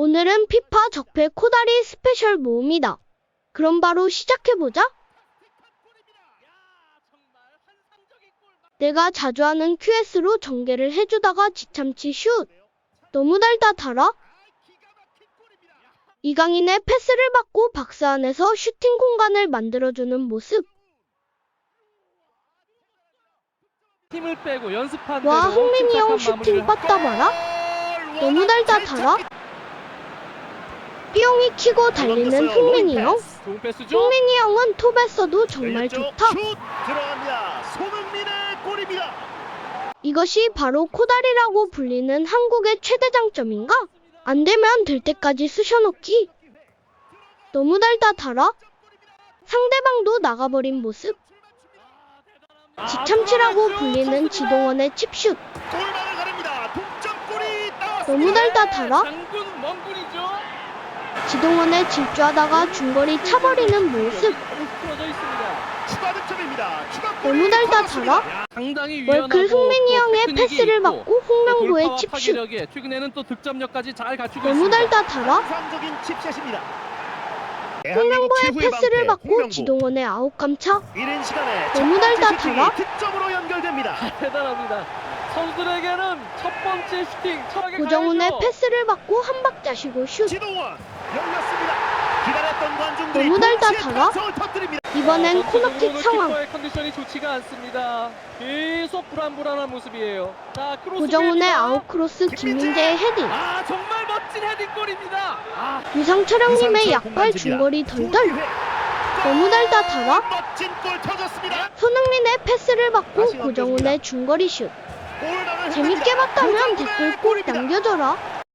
오늘은 피파 적폐 코다리 스페셜 모음이다. 그럼 바로 시작해보자. 내가 자주 하는 QS로 전개를 해주다가 지참치 슛. 너무 달다 달아? 이강인의 패스를 받고 박스 안에서 슈팅 공간을 만들어주는 모습. 힘을 빼고 연습한 와, 흥민이 형 슈팅 빠따 봐라. 너무 달다 달아? 삐용이 키고 달리는 흥민이 형. 흥민이 형은 톱에서도 정말 좋다. 슛 들어갑니다. 손흥민의 골입니다. 이것이 바로 코다리라고 불리는 한국의 최대 장점인가? 안 되면 될 때까지 쑤셔놓기. 너무 달다 달아? 상대방도 나가버린 모습. 지참치라고 불리는 지동원의 칩슛. 너무 달다 달아? 지동원의 질주하다가 중거리 차버리는 모습. 너무 달다. 달아? 월클 흥민이 또 형의 패스를 또 홍명보의 칩슛. 파괴력에 최근에는 또 득점력까지 잘 갖추고 너무. 달다 달아? 홍명보의 패스를 받고. 지동원의 아웃 감차. 너무 달다 달아? 득점으로 연결됩니다. 대단합니다. 선수들에게는 첫 번째 슈팅 고정훈의 가야죠. 패스를 받고 한 박자 쉬고 슛. 지동원 열렸습니다. 기다렸던 관중들이 너무 달다 동시에 달아? 박성을 터뜨립니다. 이번엔 어, 코너킥 전체적으로는 상황. 키퍼의 컨디션이 좋지가 않습니다. 계속 불안불안한 모습이에요. 자, 크로스 고정훈의 기회입니다. 아웃 크로스 김민재의 헤딩. 아, 정말 멋진 헤딩골입니다. 아, 유상철형님의 유상철 약발. 중거리 덜덜. 너무 달다 달아? 멋진 골 터졌습니다. 손흥민의 패스를 받고 고정훈의 중거리 슛. 재밌게. 봤다면 댓글 꼭. 남겨줘라.